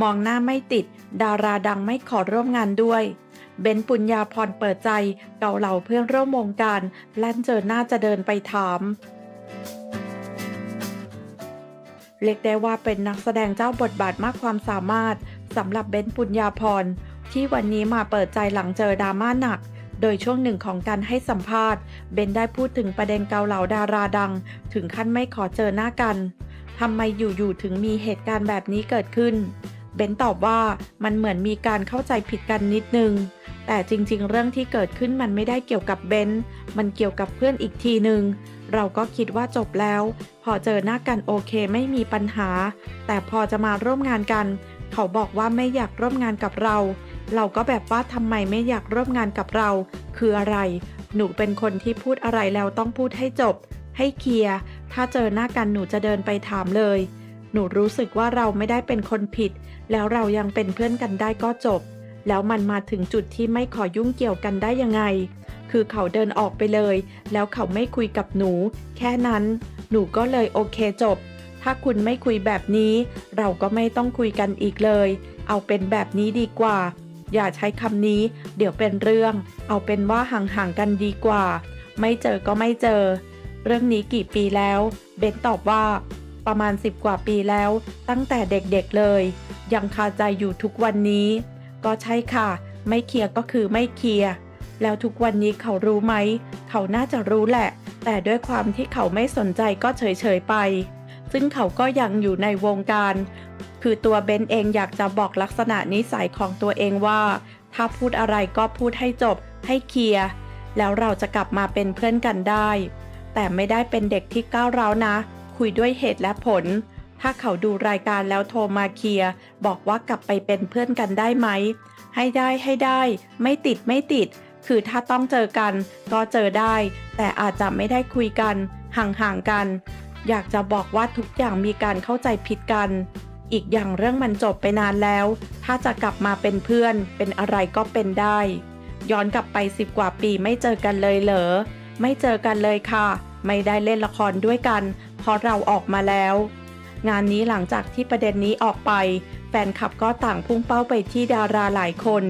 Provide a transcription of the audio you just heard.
มองหน้าไม่ติด ดาราดังไม่ขอร่วมงานด้วย เบนปุญญาพรเปิดใจเกาเหล่าเพื่อนร่วมวงการลั่นเจอหน้าจะเดินไปถาม เรียกได้ว่าเป็นนักแสดงเจ้าบทบาทมากความสามารถสำหรับเบนปุญญาพรที่วันนี้มาเปิดใจหลังเจอดราม่าหนัก โดยช่วงหนึ่งของการให้สัมภาษณ์ เบนได้พูดถึงประเด็นเกาเหลาดาราดัง ถึงขั้นไม่ขอเจอหน้ากันทำไมอยู่ๆถึงมีเหตุการณ์แบบนี้เกิดขึ้น เบนตอบว่ามันเหมือนมีการเข้าใจผิดกันนิดนึง แต่จริงๆ เรื่องที่เกิดขึ้นมันไม่ได้เกี่ยวกับเบนมันเกี่ยวกับเพื่อนอีกทีหนึ่งเราก็คิดว่าจบแล้ว พอเจอหน้ากันโอเคไม่มีปัญหา แต่พอจะมาร่วมงานกัน เขาบอกว่าไม่อยากร่วมงานกับเรา เราก็แบบว่าทำไมไม่อยากร่วมงานกับเรา คืออะไร หนูเป็นคนที่พูดอะไรแล้วต้องพูดให้จบ ให้เคลียร์ ถ้าเจอหน้ากันหนูจะเดินไปถามเลย หนูรู้สึกว่าเราไม่ได้เป็นคนผิด แล้วเรายังเป็นเพื่อนกันได้ก็จบ แล้วมันมาถึงจุดที่ไม่ขอยุ่งเกี่ยวกันได้ยังไง คือเขาเดินออกไปเลย แล้วเขาไม่คุยกับหนู แค่นั้น หนูก็เลยโอเคจบถ้าคุณไม่คุยแบบนี้ เราก็ไม่ต้องคุยกันอีกเลย เอาเป็นแบบนี้ดีกว่า อย่าใช้คำนี้ เดี๋ยวเป็นเรื่อง เอาเป็นว่าห่างๆกันดีกว่า ไม่เจอก็ไม่เจอ เรื่องนี้กี่ปีแล้ว เบนตอบว่า ประมาณ10กว่าปีแล้ว ตั้งแต่เด็กๆเลย ยังคาใจอยู่ทุกวันนี้ ก็ใช่ค่ะ ไม่เคลียร์ก็คือไม่เคลียร์แล้วทุกวันนี้เขารู้ไหม เขาน่าจะรู้แหละ แต่ด้วยความที่เขาไม่สนใจก็เฉยๆไป ซึ่งเขาก็ยังอยู่ในวงการ คือตัวเบนเองอยากจะบอกลักษณะนิสัยของตัวเองว่า ถ้าพูดอะไรก็พูดให้จบ ให้เคลียร์ แล้วเราจะกลับมาเป็นเพื่อนกันได้ แต่ไม่ได้เป็นเด็กที่ก้าวร้าวนะ คุยด้วยเหตุและผล ถ้าเขาดูรายการแล้วโทรมาเคลียร์บอกว่ากลับไปเป็นเพื่อนกันได้ไหม ให้ได้ให้ได้ ไม่ติดไม่ติด คือถ้าต้องเจอกัน ก็เจอได้ แต่อาจจะไม่ได้คุยกัน ห่างๆกัน อยากจะบอกว่าทุกอย่างมีการเข้าใจผิดกัน อีกอย่างเรื่องมันจบไปนานแล้ว ถ้าจะกลับมาเป็นเพื่อน เป็นอะไรก็เป็นได้ ย้อนกลับไปสิบกว่าปีไม่เจอกันเลยเหรอ ไม่เจอกันเลยค่ะ ไม่ได้เล่นละครด้วยกัน เพราะเราออกมาแล้ว งานนี้หลังจากที่ประเด็นนี้ออกไป แฟนคลับก็ต่างพุ่งเป้าไปที่ดาราหลายคน